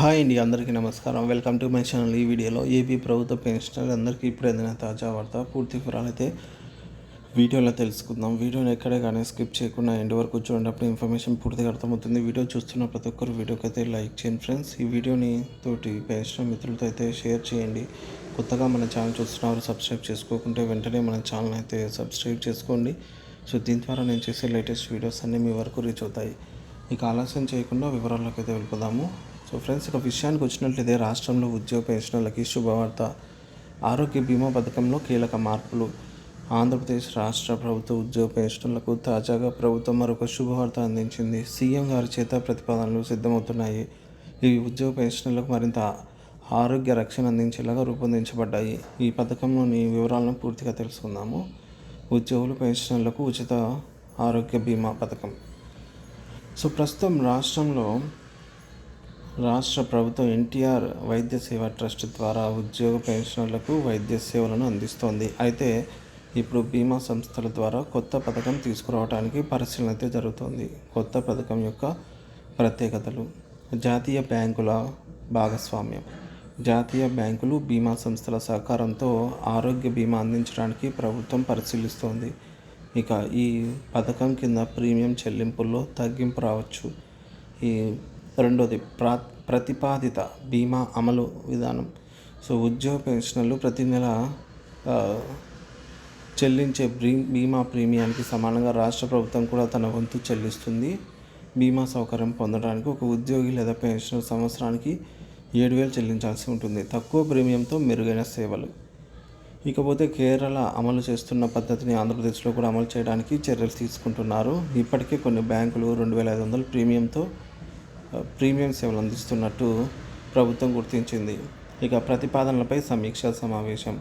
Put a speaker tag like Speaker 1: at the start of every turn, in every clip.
Speaker 1: Hi అండి అందరికీ నమస్కారం. Welcome to my channel. ఈ వీడియోలో ఏపీ ప్రభుత్వ పెన్షనర్ అందరికీ ఇప్పుడు ఏదైనా తాజా వార్త. పూర్తి వివరాలు అయితే వీడియోలో తెలుసుకుందాం. వీడియోని ఎక్కడే కానీ స్కిప్ చేయకుండా ఎండ్ వరకు చూడేటప్పుడు ఇన్ఫర్మేషన్ పూర్తిగా అర్థమవుతుంది. వీడియో చూస్తున్న ప్రతి ఒక్కరు వీడియోకి అయితే లైక్ చేయండి ఫ్రెండ్స్. ఈ వీడియోని తోటి పెన్షనర్ మిత్రులతో అయితే షేర్ చేయండి. కొత్తగా మన ఛానల్ చూస్తున్నవారు సబ్స్క్రైబ్ చేసుకోకుంటే వెంటనే మన ఛానల్ అయితే సబ్స్క్రైబ్ చేసుకోండి. సో దీని ద్వారా నేను చేసే లేటెస్ట్ వీడియోస్ అన్నీ మీ వరకు రీచ్ అవుతాయి. ఇక ఆలస్యం చేయకుండా వివరాల్లోకి అయితే వెళ్ళిపోదాము. సో ఫ్రెండ్స్ ఇక విషయానికి వచ్చినట్లయితే రాష్ట్రంలో ఉద్యోగ పెన్షనర్లకి శుభవార్త. ఆరోగ్య బీమా పథకంలో కీలక మార్పులు. ఆంధ్రప్రదేశ్ రాష్ట్ర ప్రభుత్వ ఉద్యోగ పెన్షనర్లకు తాజాగా ప్రభుత్వం మరొక శుభవార్త అందించింది. సీఎం గారి చేత ప్రతిపాదనలు సిద్ధమవుతున్నాయి. ఈ ఉద్యోగ పెన్షనర్లకు మరింత ఆరోగ్య రక్షణ అందించేలాగా రూపొందించబడ్డాయి. ఈ పథకంలోని వివరాలను పూర్తిగా తెలుసుకుందాము. ఉద్యోగులు పెన్షనర్లకు ఉచిత ఆరోగ్య బీమా పథకం. సో ప్రస్తుతం రాష్ట్రంలో రాష్ట్ర ప్రభుత్వం ఎన్టీఆర్ వైద్య సేవ ట్రస్ట్ ద్వారా ఉద్యోగ పెన్షనర్లకు వైద్య సేవలను అందిస్తోంది. అయితే ఇప్పుడు బీమా సంస్థల ద్వారా కొత్త పథకం తీసుకురావడానికి పరిశీలన అయితే జరుగుతోంది. కొత్త పథకం యొక్క ప్రత్యేకతలు. జాతీయ బ్యాంకుల భాగస్వామ్యం. జాతీయ బ్యాంకులు బీమా సంస్థల సహకారంతో ఆరోగ్య బీమా అందించడానికి ప్రభుత్వం పరిశీలిస్తోంది. ఇక ఈ పథకం కింద ప్రీమియం చెల్లింపుల్లో తగ్గింపు రావచ్చు. ఈ రెండోది ప్రా ప్రతిపాదిత బీమా అమలు విధానం. సో ఉద్యోగ పెన్షనర్లు ప్రతి నెల చెల్లించే ప్రీ బీమా ప్రీమియానికి సమానంగా రాష్ట్ర ప్రభుత్వం కూడా తన వంతు చెల్లిస్తుంది. బీమా సౌకర్యం పొందడానికి ఒక ఉద్యోగి లేదా పెన్షనర్ సంవత్సరానికి ఏడు వేలు చెల్లించాల్సి ఉంటుంది. తక్కువ ప్రీమియంతో మెరుగైన సేవలు. ఇకపోతే కేరళ అమలు చేస్తున్న పద్ధతిని ఆంధ్రప్రదేశ్లో కూడా అమలు చేయడానికి చర్యలు తీసుకుంటున్నారు. ఇప్పటికే కొన్ని బ్యాంకులు రెండు వేల ఐదు వందల ప్రీమియంతో ప్రీమియం సేవలు అందిస్తున్నట్టు ప్రభుత్వం గుర్తించింది. ఇక ప్రతిపాదనలపై సమీక్ష సమావేశం.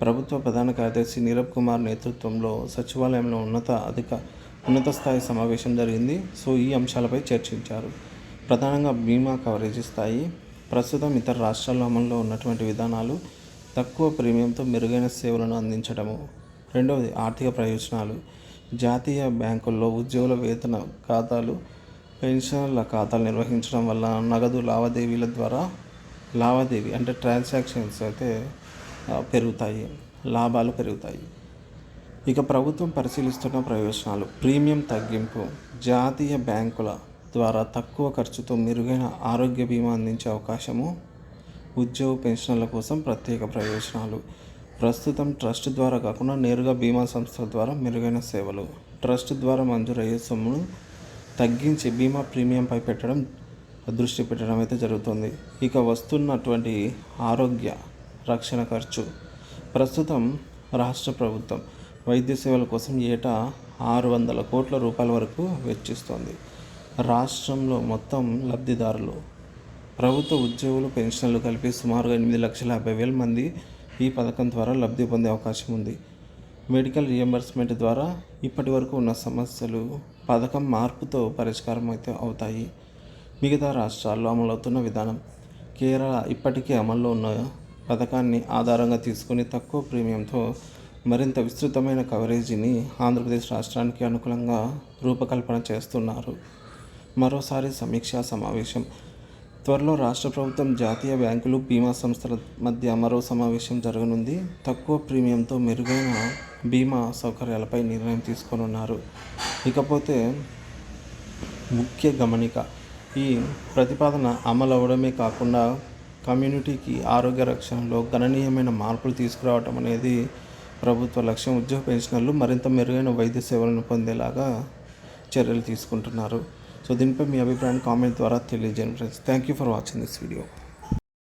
Speaker 1: ప్రభుత్వ ప్రధాన కార్యదర్శి నీరబ్ కుమార్ నేతృత్వంలో సచివాలయంలో ఉన్నత అధిక ఉన్నత స్థాయి సమావేశం జరిగింది. సో ఈ అంశాలపై చర్చించారు. ప్రధానంగా బీమా కవరేజ్ స్థాయి ప్రస్తుతం ఇతర రాష్ట్రాల్లో అమల్లో ఉన్నటువంటి విధానాలు తక్కువ ప్రీమియంతో మెరుగైన సేవలను అందించడము. రెండవది ఆర్థిక ప్రయోజనాలు. జాతీయ బ్యాంకుల్లో ఉద్యోగుల వేతన ఖాతాలు పెన్షన్ల ఖాతాలు నిర్వహించడం వల్ల నగదు లావాదేవీల ద్వారా లావాదేవీ అంటే ట్రాన్సాక్షన్స్ అయితే పెరుగుతాయి లాభాలు పెరుగుతాయి. ఇక ప్రభుత్వం పరిశీలిస్తున్న ప్రయోజనాలు. ప్రీమియం తగ్గింపు. జాతీయ బ్యాంకుల ద్వారా తక్కువ ఖర్చుతో మెరుగైన ఆరోగ్య బీమా అందించే అవకాశము ఉద్యోగ పెన్షన్ల కోసం ప్రత్యేక ప్రయోజనాలు. ప్రస్తుతం ట్రస్ట్ ద్వారా కాకుండా నేరుగా బీమా సంస్థల ద్వారా మెరుగైన సేవలు. ట్రస్ట్ ద్వారా మంజూరయ్యే సొమ్మును తగ్గించి బీమా ప్రీమియంపై పెట్టడం దృష్టి పెట్టడం అయితే జరుగుతుంది. ఇక వస్తున్నటువంటి ఆరోగ్య రక్షణ ఖర్చు. ప్రస్తుతం రాష్ట్ర ప్రభుత్వం వైద్య సేవల కోసం ఏటా ఆరు వందల కోట్ల రూపాయల వరకు వెచ్చిస్తోంది. రాష్ట్రంలో మొత్తం లబ్ధిదారులు ప్రభుత్వ ఉద్యోగులు పెన్షన్లు కలిపి సుమారుగా ఎనిమిది లక్షల యాభై వేల మంది ఈ పథకం ద్వారా లబ్ధి పొందే అవకాశం ఉంది. మెడికల్ రియంబర్స్మెంట్ ద్వారా ఇప్పటి వరకు ఉన్న సమస్యలు పథకం మార్పుతో పరిష్కారం అయితే అవుతాయి. మిగతా రాష్ట్రాల్లో అమలవుతున్న విధానం కేరళ ఇప్పటికే అమల్లో ఉన్న పథకాన్ని ఆధారంగా తీసుకుని తక్కువ ప్రీమియంతో మరింత విస్తృతమైన కవరేజీని ఆంధ్రప్రదేశ్ రాష్ట్రానికి అనుకూలంగా రూపకల్పన చేస్తున్నారు. మరోసారి సమీక్షా సమావేశం త్వరలో రాష్ట్ర ప్రభుత్వం జాతీయ బ్యాంకులు బీమా సంస్థల మధ్య మరో సమావేశం జరగనుంది. తక్కువ ప్రీమియంతో మెరుగైన బీమా సౌకర్యాలపై నిర్ణయం తీసుకోనున్నారు. ఇకపోతే ముఖ్య గమనిక ఈ ప్రతిపాదన అమలు అవడమే కాకుండా కమ్యూనిటీకి ఆరోగ్య రక్షణలో గణనీయమైన మార్పులు తీసుకురావడం అనేది ప్రభుత్వ లక్ష్యం. ఉద్యోగ పెన్షనర్లు మరింత మెరుగైన వైద్య సేవలను పొందేలాగా చర్యలు తీసుకుంటున్నారు. సో దీనిపై మీ అభిప్రాయాన్ని కామెంట్ ద్వారా తెలియజేయండి friends thank you for watching this video